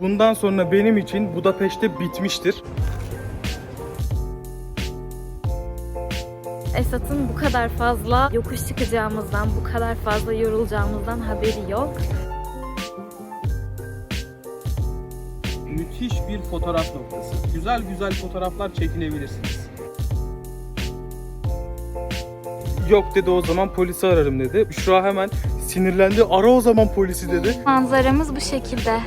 Bundan sonra benim için Budapeşte bitmiştir. Esat'ın bu kadar fazla yokuş çıkacağımızdan, bu kadar fazla yorulacağımızdan haberi yok. Müthiş bir fotoğraf noktası. Güzel güzel fotoğraflar çekinebilirsiniz. Yok dedi o zaman polisi ararım dedi. Büşra hemen sinirlendi. Ara o zaman polisi dedi. Manzaramız bu şekilde.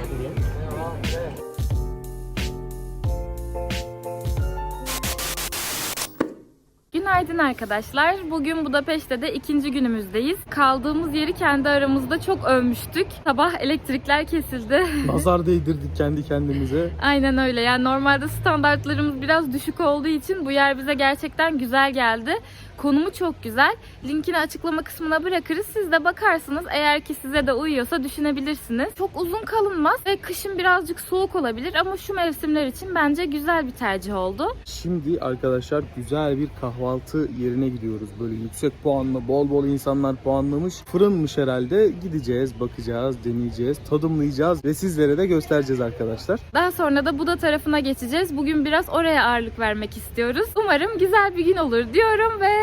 Günaydın arkadaşlar. Bugün Budapeşte'de ikinci günümüzdeyiz. Kaldığımız yeri kendi aramızda çok övmüştük. Sabah elektrikler kesildi. Nazar değdirdik kendi kendimize. Aynen öyle. Yani normalde standartlarımız biraz düşük olduğu için bu yer bize gerçekten güzel geldi. Konumu çok güzel. Linkini açıklama kısmına bırakırız. Siz de bakarsınız. Eğer ki size de uyuyorsa düşünebilirsiniz. Çok uzun kalınmaz ve kışın birazcık soğuk olabilir ama şu mevsimler için bence güzel bir tercih oldu. Şimdi arkadaşlar güzel bir kahvaltı yerine gidiyoruz. Böyle yüksek puanlı, bol bol insanlar puanlamış. Fırınmış herhalde. Gideceğiz, bakacağız, deneyeceğiz, tadımlayacağız ve sizlere de göstereceğiz arkadaşlar. Daha sonra da Buda tarafına geçeceğiz. Bugün biraz oraya ağırlık vermek istiyoruz. Umarım güzel bir gün olur diyorum ve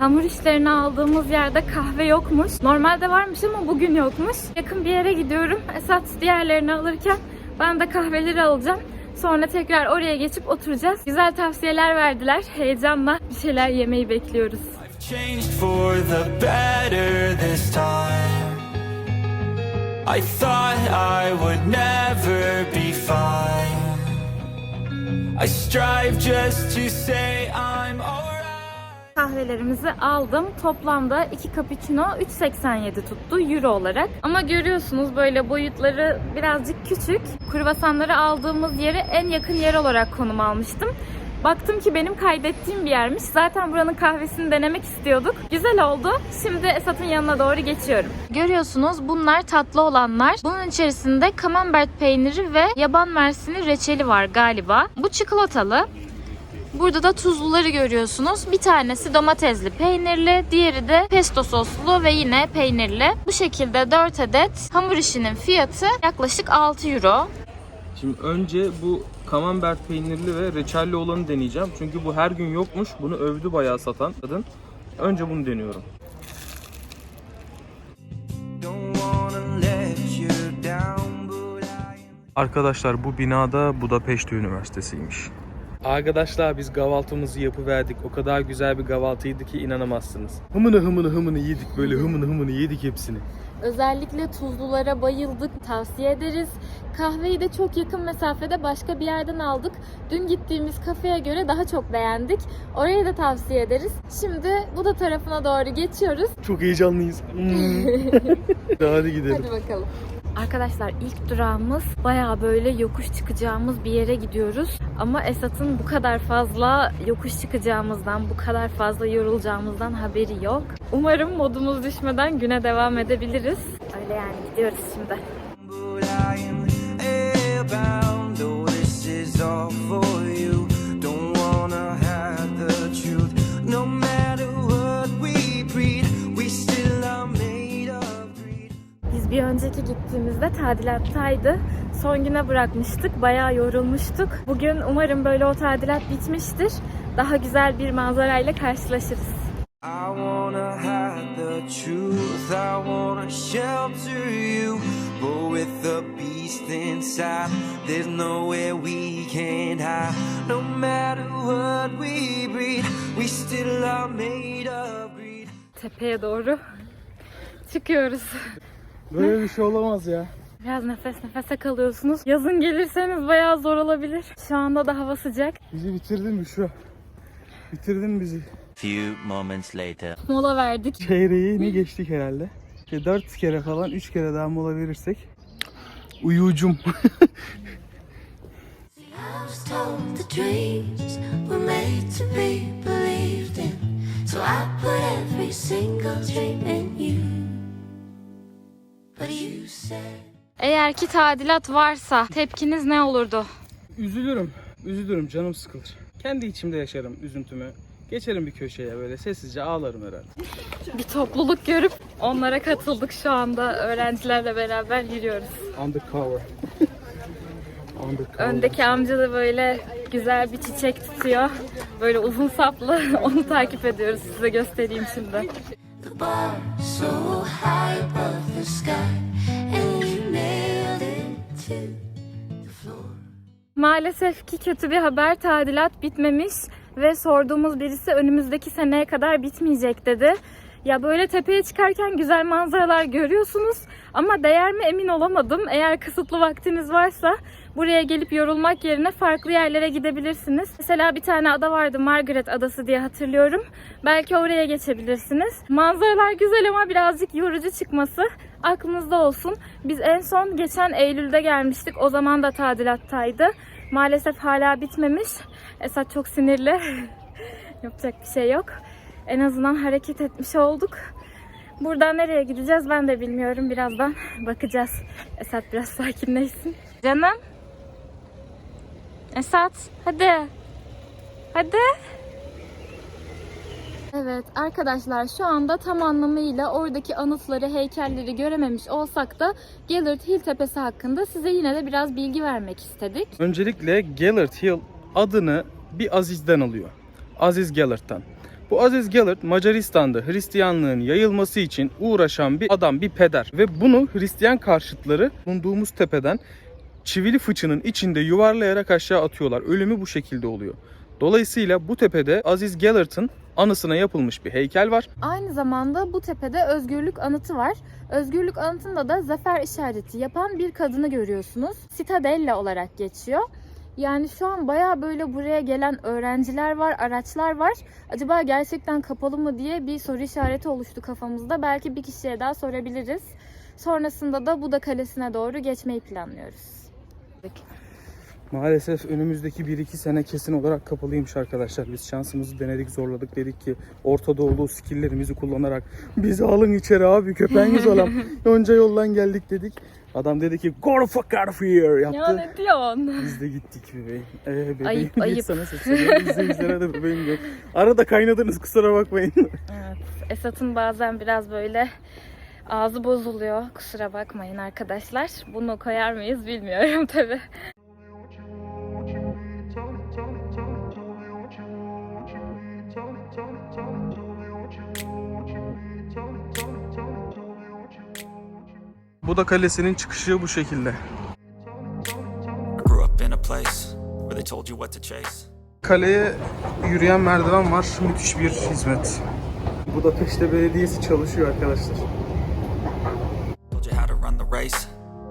Hamur işlerini aldığımız yerde kahve yokmuş. Normalde varmış ama bugün yokmuş. Yakın bir yere gidiyorum. Esat diğerlerini alırken ben de kahveleri alacağım. Sonra tekrar oraya geçip oturacağız. Güzel tavsiyeler verdiler. Heyecanla bir şeyler yemeyi bekliyoruz. I thought I would never be fine. I strive just to say I'm. Kahvelerimizi aldım. Toplamda 2 cappuccino 3.87 tuttu euro olarak. Ama görüyorsunuz böyle boyutları birazcık küçük. Kruvasanları aldığımız yere en yakın yer olarak konum almıştım. Baktım ki benim kaydettiğim bir yermiş. Zaten buranın kahvesini denemek istiyorduk. Güzel oldu. Şimdi Esat'ın yanına doğru geçiyorum. Görüyorsunuz bunlar tatlı olanlar. Bunun içerisinde camembert peyniri ve yaban mersini reçeli var galiba. Bu çikolatalı. Burada da tuzluları görüyorsunuz. Bir tanesi domatesli peynirli, diğeri de pesto soslu ve yine peynirli. Bu şekilde 4 adet hamur işinin fiyatı yaklaşık 6 euro. Şimdi önce bu camembert peynirli ve reçelli olanı deneyeceğim. Çünkü bu her gün yokmuş. Bunu övdü bayağı satan kadın. Önce bunu deniyorum. Arkadaşlar bu binada Budapeşte Üniversitesi'ymiş. Arkadaşlar biz kahvaltımızı yapıverdik. O kadar güzel bir kahvaltıydı ki inanamazsınız. Hımını hımını hımını yedik böyle hımını hımını yedik hepsini. Özellikle tuzlulara bayıldık. Tavsiye ederiz. Kahveyi de çok yakın mesafede başka bir yerden aldık. Dün gittiğimiz kafeye göre daha çok beğendik. Orayı da tavsiye ederiz. Şimdi bu da tarafına doğru geçiyoruz. Çok heyecanlıyız. Hmm. Hadi gidelim. Hadi bakalım. Arkadaşlar ilk durağımız baya böyle yokuş çıkacağımız bir yere gidiyoruz. Ama Esat'ın bu kadar fazla yokuş çıkacağımızdan, bu kadar fazla yorulacağımızdan haberi yok. Umarım modumuz düşmeden güne devam edebiliriz. Öyle yani gidiyoruz şimdi. Önceki gittiğimizde tadilattaydı. Son güne bırakmıştık. Bayağı yorulmuştuk. Bugün umarım böyle o tadilat bitmiştir. Daha güzel bir manzarayla karşılaşırız. I wanna hide the truth. I wanna shelter you. But with the beast inside, there's nowhere we can't hide. No matter what we breed, we still are made of greed. Tepeye doğru çıkıyoruz. Böyle bir şey olamaz ya. Biraz nefes nefese kalıyorsunuz. Yazın gelirseniz bayağı zor olabilir. Şu anda da hava sıcak. Bizi bitirdin mi şu? Bitirdin bizi. Few moments later. Mola verdik. Çeyreği ne geçtik herhalde? İşte 4 kere falan 3 kere daha mola verirsek uyucum. So I put every single dream in you. Eğer ki tadilat varsa tepkiniz ne olurdu? Üzülürüm. Üzülürüm. Canım sıkılır. Kendi içimde yaşarım üzüntümü. Geçerim bir köşeye böyle sessizce ağlarım herhalde. Bir topluluk görüp onlara katıldık şu anda. Öğrencilerle beraber yürüyoruz. Undercover. Undercover. Öndeki amca da böyle güzel bir çiçek tutuyor. Böyle uzun saplı. Onu takip ediyoruz. Size göstereyim şimdi. Maalesef ki kötü bir haber. Tadilat bitmemiş ve sorduğumuz birisi önümüzdeki seneye kadar bitmeyecek dedi. Ya böyle tepeye çıkarken güzel manzaralar görüyorsunuz ama değer mi emin olamadım. Eğer kısıtlı vaktiniz varsa buraya gelip yorulmak yerine farklı yerlere gidebilirsiniz. Mesela bir tane ada vardı Margaret Adası diye hatırlıyorum. Belki oraya geçebilirsiniz. Manzaralar güzel ama birazcık yorucu çıkması aklınızda olsun. Biz en son geçen Eylül'de gelmiştik. O zaman da tadilattaydı. Maalesef hala bitmemiş. Esat çok sinirli. Yapacak bir şey yok. En azından hareket etmiş olduk. Buradan nereye gideceğiz ben de bilmiyorum. Birazdan bakacağız. Esat biraz sakinleşsin. Canım. Esat hadi. Hadi. Evet arkadaşlar şu anda tam anlamıyla oradaki anıtları, heykelleri görememiş olsak da Gellert Hill Tepesi hakkında size yine de biraz bilgi vermek istedik. Öncelikle Gellert Hill adını bir Aziz'den alıyor. Aziz Gellert'tan. Bu Aziz Gellert Macaristan'da Hristiyanlığın yayılması için uğraşan bir adam, bir peder. Ve bunu Hristiyan karşıtları bulunduğumuz tepeden çivili fıçının içinde yuvarlayarak aşağı atıyorlar. Ölümü bu şekilde oluyor. Dolayısıyla bu tepede Aziz Gellert'ın anısına yapılmış bir heykel var. Aynı zamanda bu tepede özgürlük anıtı var. Özgürlük anıtında da zafer işareti yapan bir kadını görüyorsunuz. Citadella olarak geçiyor. Yani şu an baya böyle buraya gelen öğrenciler var, araçlar var. Acaba gerçekten kapalı mı diye bir soru işareti oluştu kafamızda. Belki bir kişiye daha sorabiliriz. Sonrasında da Buda Kalesi'ne doğru geçmeyi planlıyoruz. Maalesef önümüzdeki 1-2 sene kesin olarak kapalıymış arkadaşlar. Biz şansımızı denedik, zorladık. Dedik ki Orta Doğulu skilllerimizi kullanarak bizi alın içeri abi köpeğiniz olan. Önce yoldan geldik dedik. Adam dedi ki go fuck out of here yaptı. Ya ne diyorsun? Biz de gittik bebeğim. Ee, bebeğim Ayıp, ayıp. sana sesleniyorum. İzleyicilere de bebeğim yok. Arada kaynadınız kusura bakmayın. Evet. Esat'ın bazen biraz böyle ağzı bozuluyor. Kusura bakmayın arkadaşlar. Bunu koyar mıyız bilmiyorum tabi. Buda Kalesi'nin çıkışı bu şekilde. Kaleye yürüyen merdiven var. Müthiş bir hizmet. Budapeşte Belediyesi çalışıyor arkadaşlar.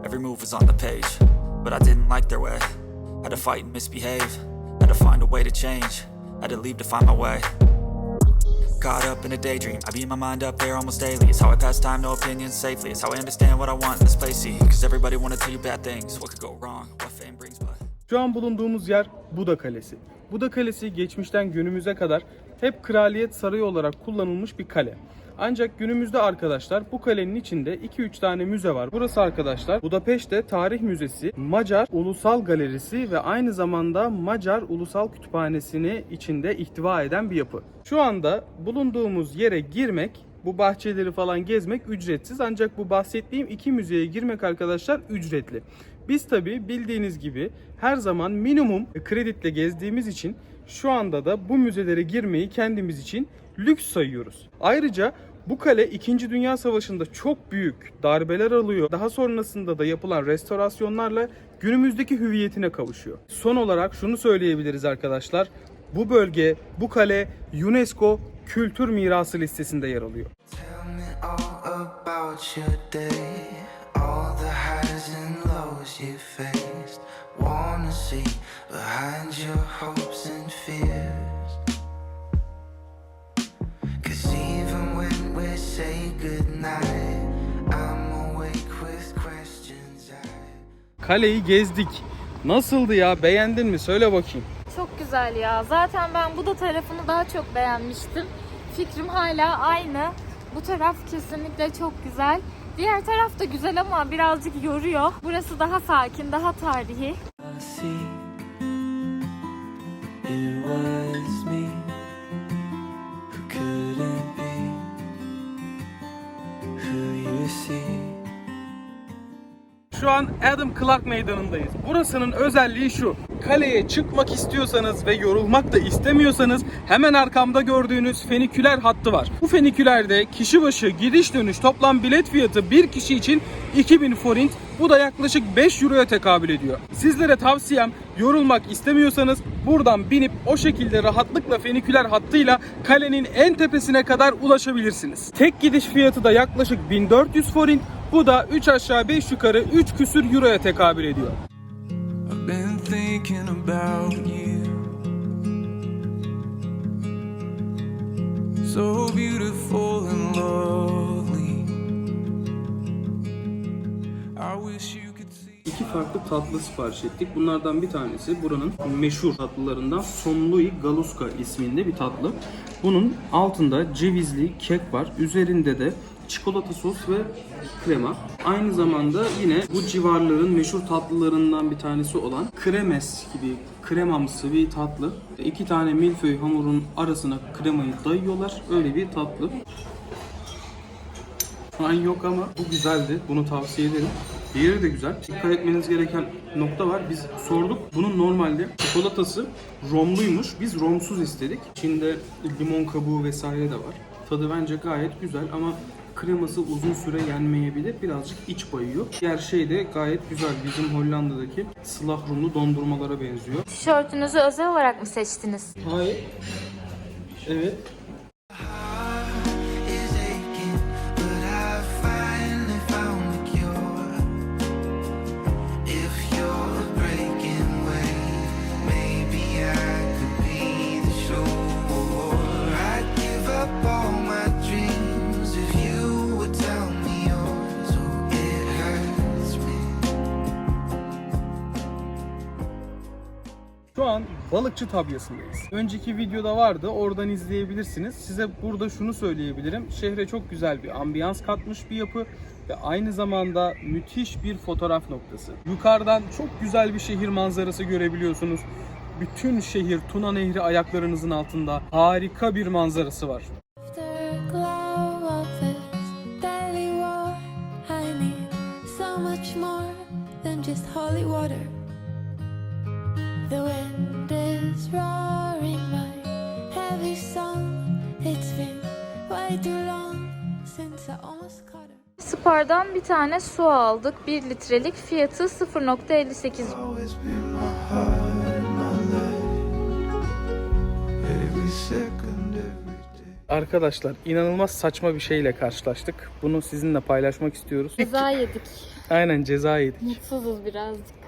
Every move was on the page. But I didn't like their way. Had to fight and misbehave. Had to find a way to change. Had to leave to find my way. Caught up in a daydream. I beat my mind up there almost daily. It's how I pass time, no opinions safely. It's how I understand what I want in this place. Cause everybody wanna tell you bad things. What could go wrong? What fame brings, but. Şu an bulunduğumuz yer Buda Kalesi. Buda Kalesi geçmişten günümüze kadar hep kraliyet sarayı olarak kullanılmış bir kale. Ancak günümüzde arkadaşlar bu kalenin içinde 2-3 tane müze var. Burası arkadaşlar Budapeşte Tarih Müzesi, Macar Ulusal Galerisi ve aynı zamanda Macar Ulusal Kütüphanesi'ni içinde ihtiva eden bir yapı. Şu anda bulunduğumuz yere girmek bu bahçeleri falan gezmek ücretsiz ancak bu bahsettiğim iki müzeye girmek arkadaşlar ücretli. Biz tabi bildiğiniz gibi her zaman minimum kreditle gezdiğimiz için şu anda da bu müzelere girmeyi kendimiz için lüks sayıyoruz. Ayrıca bu kale 2. Dünya Savaşı'nda çok büyük darbeler alıyor. Daha sonrasında da yapılan restorasyonlarla günümüzdeki hüviyetine kavuşuyor. Son olarak şunu söyleyebiliriz arkadaşlar. Bu bölge, bu kale UNESCO Kültür Mirası listesinde yer alıyor. Wanna see behind your hopes Kaleyi gezdik. Nasıldı ya? Beğendin mi? Söyle bakayım. Çok güzel ya. Zaten ben bu da tarafını daha çok beğenmiştim. Fikrim hala aynı. Bu taraf kesinlikle çok güzel. Diğer taraf da güzel ama birazcık yoruyor. Burası daha sakin, daha tarihi. Şu an Adam Clark Meydanı'ndayız. Burasının özelliği şu. Kaleye çıkmak istiyorsanız ve yorulmak da istemiyorsanız hemen arkamda gördüğünüz feniküler hattı var. Bu fenikülerde kişi başı gidiş dönüş toplam bilet fiyatı bir kişi için 2000 forint. Bu da yaklaşık 5 euroya tekabül ediyor. Sizlere tavsiyem yorulmak istemiyorsanız buradan binip o şekilde rahatlıkla feniküler hattıyla kalenin en tepesine kadar ulaşabilirsiniz. Tek gidiş fiyatı da yaklaşık 1400 forint. Bu da 3 aşağı 5 yukarı 3 küsür euroya tekabül ediyor. So beautiful and lovely. I wish you. İki farklı tatlı sipariş ettik. Bunlardan bir tanesi buranın meşhur tatlılarından Somlui Galuska isminde bir tatlı. Bunun altında cevizli kek var. Üzerinde de çikolata sos ve krema. Aynı zamanda yine bu civarların meşhur tatlılarından bir tanesi olan kremes gibi kremamsı bir tatlı. İki tane milföy hamurun arasına kremayı dayıyorlar. Öyle bir tatlı. Şu an yok ama bu güzeldi. Bunu tavsiye ederim. Diğeri de güzel. Dikkat etmeniz gereken nokta var. Biz sorduk. Bunun normalde çikolatası romluymuş. Biz romsuz istedik. İçinde limon kabuğu vesaire de var. Tadı bence gayet güzel ama kreması uzun süre yenmeyebilir. Birazcık iç bayıyor. Diğer şey de gayet güzel. Bizim Hollanda'daki slahrumlu dondurmalara benziyor. Tişörtünüzü özel olarak mı seçtiniz? Hayır. Evet. Balıkçı tabyasındayız. Önceki videoda vardı. Oradan izleyebilirsiniz. Size burada şunu söyleyebilirim. Şehre çok güzel bir ambiyans katmış bir yapı ve aynı zamanda müthiş bir fotoğraf noktası. Yukarıdan çok güzel bir şehir manzarası görebiliyorsunuz. Bütün şehir Tuna Nehri ayaklarınızın altında. Harika bir manzarası var. Roaring my heavy song. It's been way too long since I almost caught her. Spar'dan bir tane su aldık. 1 litrelik fiyatı 0.58 Always been my heart, my life. Every second, every day. Arkadaşlar inanılmaz saçma bir şeyle karşılaştık. Bunu sizinle paylaşmak istiyoruz. Ceza yedik. Aynen ceza yedik. Mutsuzuz birazcık.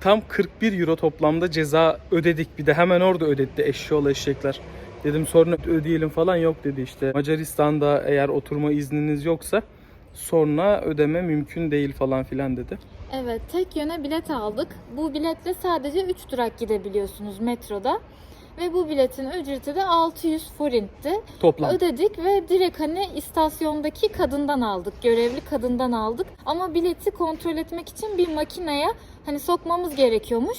Tam 41 euro toplamda ceza ödedik. Bir de hemen orada ödetti eşşoğlu eşekler. Dedim sonra ödeyelim falan yok dedi işte. Macaristan'da eğer oturma izniniz yoksa sonra ödeme mümkün değil falan filan dedi. Evet, tek yöne bilet aldık. Bu biletle sadece 3 durak gidebiliyorsunuz metroda. Ve bu biletin ücreti de 600 forintti. Toplam. Ödedik ve direkt hani istasyondaki kadından aldık. Görevli kadından aldık. Ama bileti kontrol etmek için bir makineye hani sokmamız gerekiyormuş.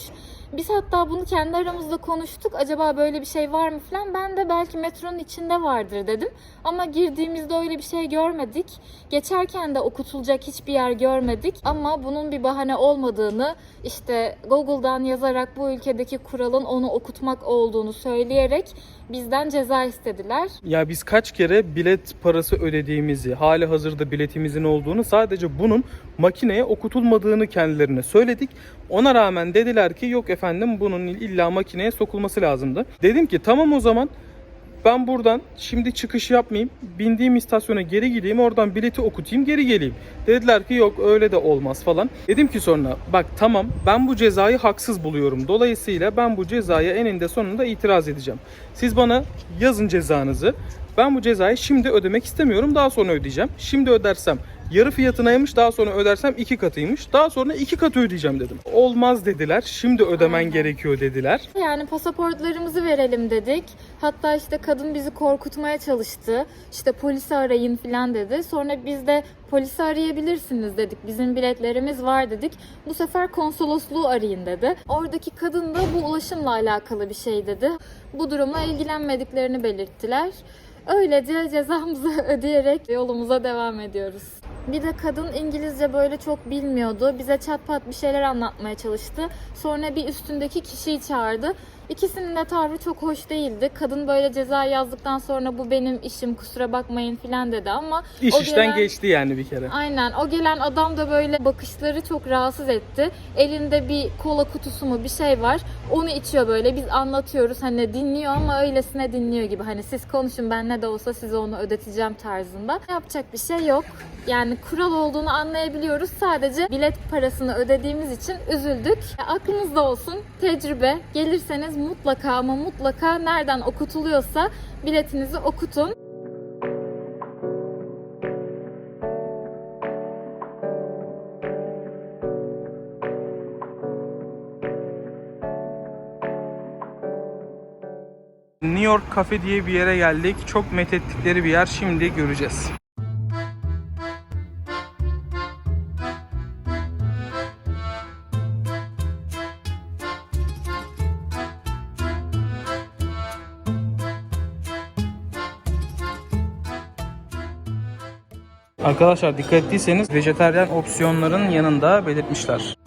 Biz hatta bunu kendi aramızda konuştuk. Acaba böyle bir şey var mı falan. Ben de belki metronun içinde vardır dedim. Ama girdiğimizde öyle bir şey görmedik. Geçerken de okutulacak hiçbir yer görmedik. Ama bunun bir bahane olmadığını işte Google'dan yazarak bu ülkedeki kuralın onu okutmak olduğunu söyleyerek bizden ceza istediler. Ya biz kaç kere bilet parası ödediğimizi, hali hazırda biletimizin olduğunu sadece bunun makineye okutulmadığını kendilerine söyledik. Ona rağmen dediler ki yok efendim bunun illa makineye sokulması lazımdı. Dedim ki tamam o zaman ben buradan şimdi çıkış yapmayayım. Bindiğim istasyona geri gideyim. Oradan bileti okutayım geri geleyim. Dediler ki yok öyle de olmaz falan. Dedim ki sonra bak tamam ben bu cezayı haksız buluyorum. Dolayısıyla ben bu cezaya eninde sonunda itiraz edeceğim. Siz bana yazın cezanızı. Ben bu cezayı şimdi ödemek istemiyorum. Daha sonra ödeyeceğim. Şimdi ödersem yarı fiyatınaymış. Daha sonra ödersem iki katıymış. Daha sonra iki katı ödeyeceğim dedim. Olmaz dediler. Şimdi ödemen gerekiyor dediler. Yani pasaportlarımızı verelim dedik. Hatta işte kadın bizi korkutmaya çalıştı. İşte polisi arayın falan dedi. Sonra biz de polisi arayabilirsiniz dedik. Bizim biletlerimiz var dedik. Bu sefer konsolosluğu arayın dedi. Oradaki kadın da bu ulaşımla alakalı bir şey dedi. Bu durumla ilgilenmediklerini belirttiler. Öylece cezamızı ödeyerek yolumuza devam ediyoruz. Bir de kadın İngilizce böyle çok bilmiyordu. Bize çat pat bir şeyler anlatmaya çalıştı. Sonra bir üstündeki kişiyi çağırdı. İkisinin de tavrı çok hoş değildi. Kadın böyle ceza yazdıktan sonra bu benim işim kusura bakmayın filan dedi ama İş o işten gelen- geçti yani bir kere. Aynen o gelen adam da böyle bakışları çok rahatsız etti. Elinde bir kola kutusu mu bir şey var. Onu içiyor böyle. Biz anlatıyoruz hani dinliyor ama öylesine dinliyor gibi. Hani siz konuşun ben ne de olsa size onu ödeteceğim tarzında. Yapacak bir şey yok. Yani kural olduğunu anlayabiliyoruz. Sadece bilet parasını ödediğimiz için üzüldük. Aklınızda olsun. Tecrübe. Gelirseniz mutlaka ama mutlaka nereden okutuluyorsa biletinizi okutun. New York Cafe diye bir yere geldik. Çok methettikleri bir yer. Şimdi göreceğiz. Arkadaşlar dikkat ettiyseniz vejetaryen opsiyonların yanında belirtmişler.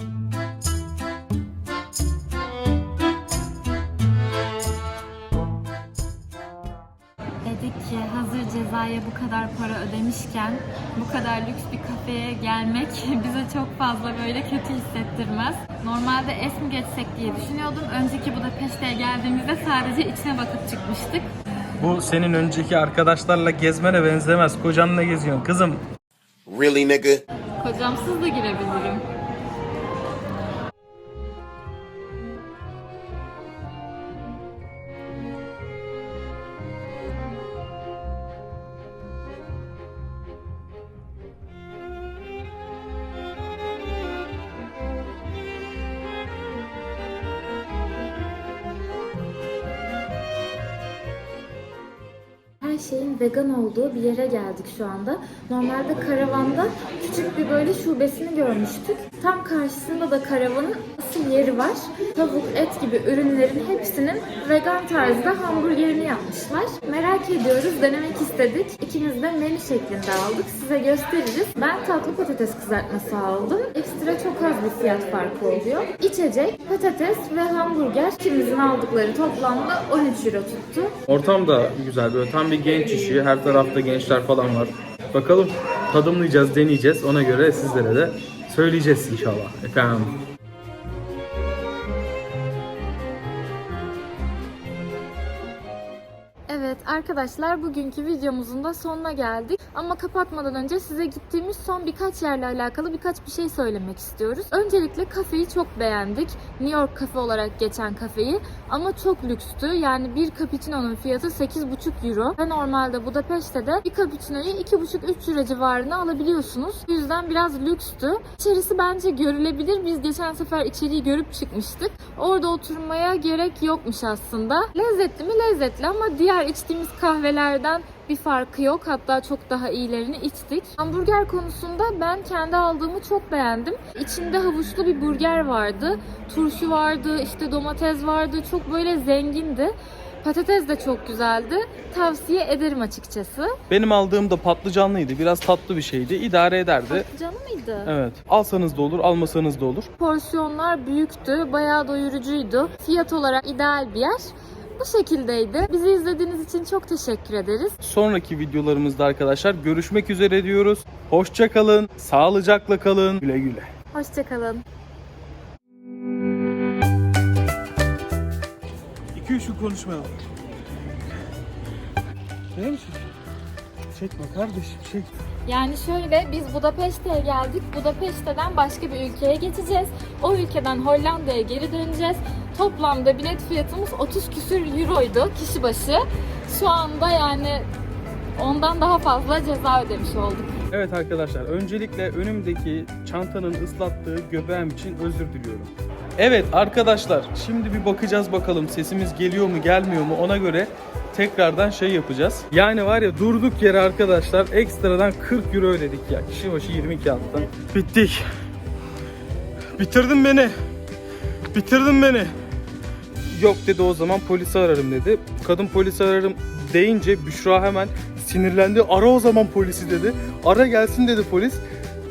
Dedik ki hazır cezaya bu kadar para ödemişken bu kadar lüks bir kafeye gelmek bize çok fazla böyle kötü hissettirmez. Normalde es mi geçsek diye düşünüyordum. Önceki Budapeşte'ye geldiğimizde sadece içine bakıp çıkmıştık. Bu senin önceki arkadaşlarla gezmene benzemez. Kocanla geziyorsun kızım. Really, nigga? Kocamsız da girebilirim. Olduğu bir yere geldik şu anda. Normalde karavanda küçük bir böyle şubesini görmüştük. Tam karşısında da karavanın asıl yeri var. Tavuk, et gibi ürünlerin hepsinin vegan tarzda hamburgerini yapmışlar. Merak ediyoruz, denemek istedik. İkimiz de menü şeklinde aldık. Size gösteririz. Ben tatlı patates kızartması aldım. Ekstra çok az bir fiyat farkı oluyor. İçecek, patates ve hamburger ikimizin aldıkları toplamda 13 euro tuttu. Ortam da güzel böyle tam bir genç işi. Her tarafta gençler falan var. Bakalım tadımlayacağız, deneyeceğiz. Ona göre sizlere de söyleyeceğiz inşallah. Efendim. Arkadaşlar bugünkü videomuzun da sonuna geldik. Ama kapatmadan önce size gittiğimiz son birkaç yerle alakalı birkaç bir şey söylemek istiyoruz. Öncelikle kafeyi çok beğendik. New York kafe olarak geçen kafeyi. Ama çok lükstü. Yani bir cappuccino'nun fiyatı 8,5 euro. Ve normalde Budapeşte'de bir cappuccino'yu 2,5-3 euro civarına alabiliyorsunuz. Bu yüzden biraz lükstü. İçerisi bence görülebilir. Biz geçen sefer içeriği görüp çıkmıştık. Orada oturmaya gerek yokmuş aslında. Lezzetli mi? Lezzetli ama diğer içtiğimiz kahvelerden bir farkı yok. Hatta çok daha iyilerini içtik. Hamburger konusunda ben kendi aldığımı çok beğendim. İçinde havuçlu bir burger vardı. Turşu vardı, işte domates vardı. Çok böyle zengindi. Patates de çok güzeldi. Tavsiye ederim açıkçası. Benim aldığım da patlıcanlıydı. Biraz tatlı bir şeydi. İdare ederdi. Canı mıydı? Evet. Alsanız da olur, almasanız da olur. Porsiyonlar büyüktü, bayağı doyurucuydu. Fiyat olarak ideal bir yer. Bu şekildeydi. Bizi izlediğiniz için çok teşekkür ederiz. Sonraki videolarımızda arkadaşlar görüşmek üzere diyoruz. Hoşça kalın, sağlıcakla kalın. Güle güle. Hoşçakalın. 2 3 konuşmayalım. Ne misin? Çekme kardeşim, çek. Yani şöyle biz Budapeşte'ye geldik. Budapeşte'den başka bir ülkeye geçeceğiz. O ülkeden Hollanda'ya geri döneceğiz. Toplamda bilet fiyatımız 30 küsür euroydu kişi başı. Şu anda yani ondan daha fazla ceza ödemiş olduk. Evet arkadaşlar öncelikle önümdeki çantanın ıslattığı göbeğim için özür diliyorum. Evet arkadaşlar şimdi bir bakacağız bakalım sesimiz geliyor mu gelmiyor mu ona göre tekrardan şey yapacağız. Yani var ya durduk yere arkadaşlar ekstradan 40 euro ödedik ya. Kişi başı 22 attı. Bittik. Bitirdin beni. Bitirdin beni. Yok dedi o zaman polisi ararım dedi. Kadın polisi ararım deyince Büşra hemen sinirlendi. Ara o zaman polisi dedi. Ara gelsin dedi polis.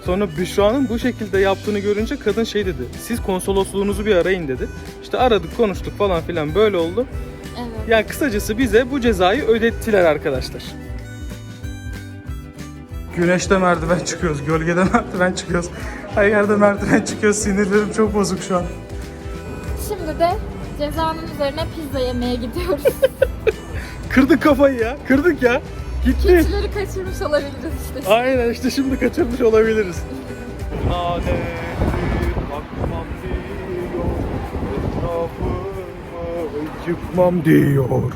Sonra Büşra'nın bu şekilde yaptığını görünce kadın şey dedi. Siz konsolosluğunuzu bir arayın dedi. İşte aradık konuştuk falan filan böyle oldu. Yani kısacası bize bu cezayı ödettiler arkadaşlar. Güneşte merdiven çıkıyoruz, gölgede merdiven çıkıyoruz. Her yerde merdiven çıkıyoruz. Sinirlerim çok bozuk şu an. Şimdi de cezanın üzerine pizza yemeye gidiyoruz. Kırdık kafayı ya. Kırdık ya. Gitti. Keçileri kaçırmış olabiliriz işte. Aynen işte şimdi kaçırmış olabiliriz. Lanetli yıkmam diyor.